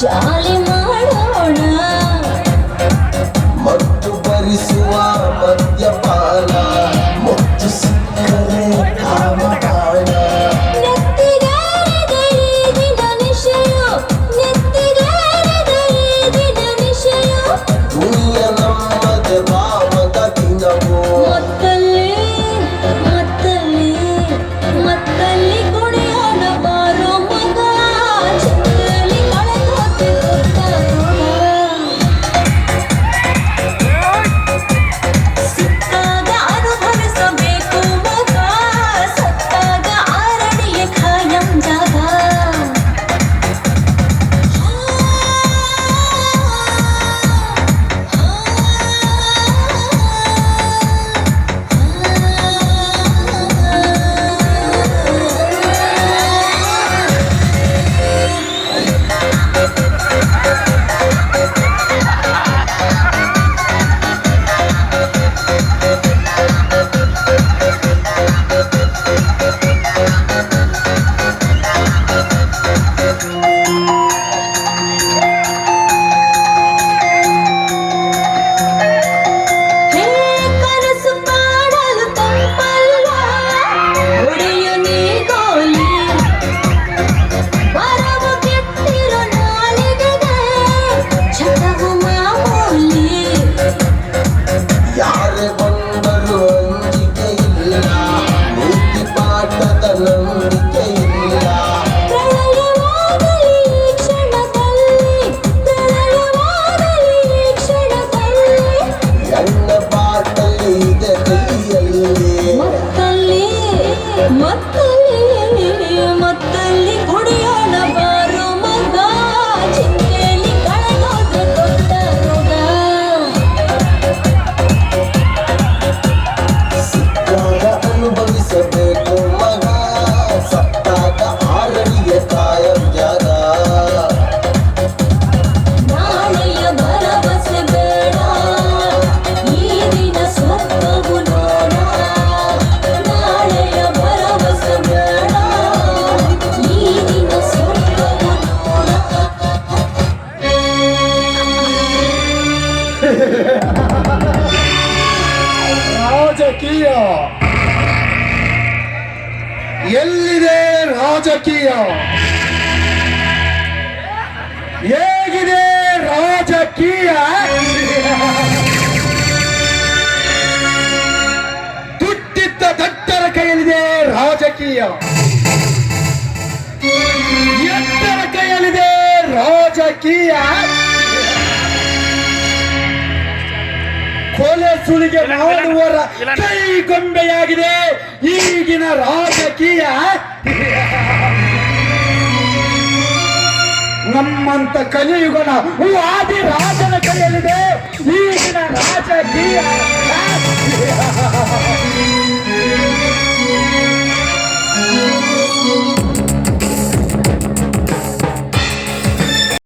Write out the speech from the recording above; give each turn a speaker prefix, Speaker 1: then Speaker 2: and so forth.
Speaker 1: ಜಾಲಿ ಮಾಡೋಣ. ಮತ್ತು ಭರಿಸುವ ಮದ್ಯಪಾನ. Mutlu
Speaker 2: ರಾಜಕೀಯ. ಎಲ್ಲಿದೆ ರಾಜಕೀಯ? ಹೇಗಿದೆ ರಾಜಕೀಯ? ದುಡ್ಡಿದ್ದ ದಟ್ಟರ ಕೈಯಲ್ಲಿದೆ ರಾಜಕೀಯ. ಎತ್ತರ ಕೈಯಲ್ಲಿದೆ ರಾಜಕೀಯ. ಪೊಲೀಸ್ ಸುಳಿಗೆ ಮಾಡುವರ ಕೈ ಗೊಂಬೆಯಾಗಿದೆ ಈಗಿನ ರಾಜಕೀಯ. ನಮ್ಮಂತ ಕಲಿಯುಗನ ಆದಿ ರಾಜನ ಕೈಯಲ್ಲಿದೆ. ಈಗಿನ ರಾಜಕೀಯ.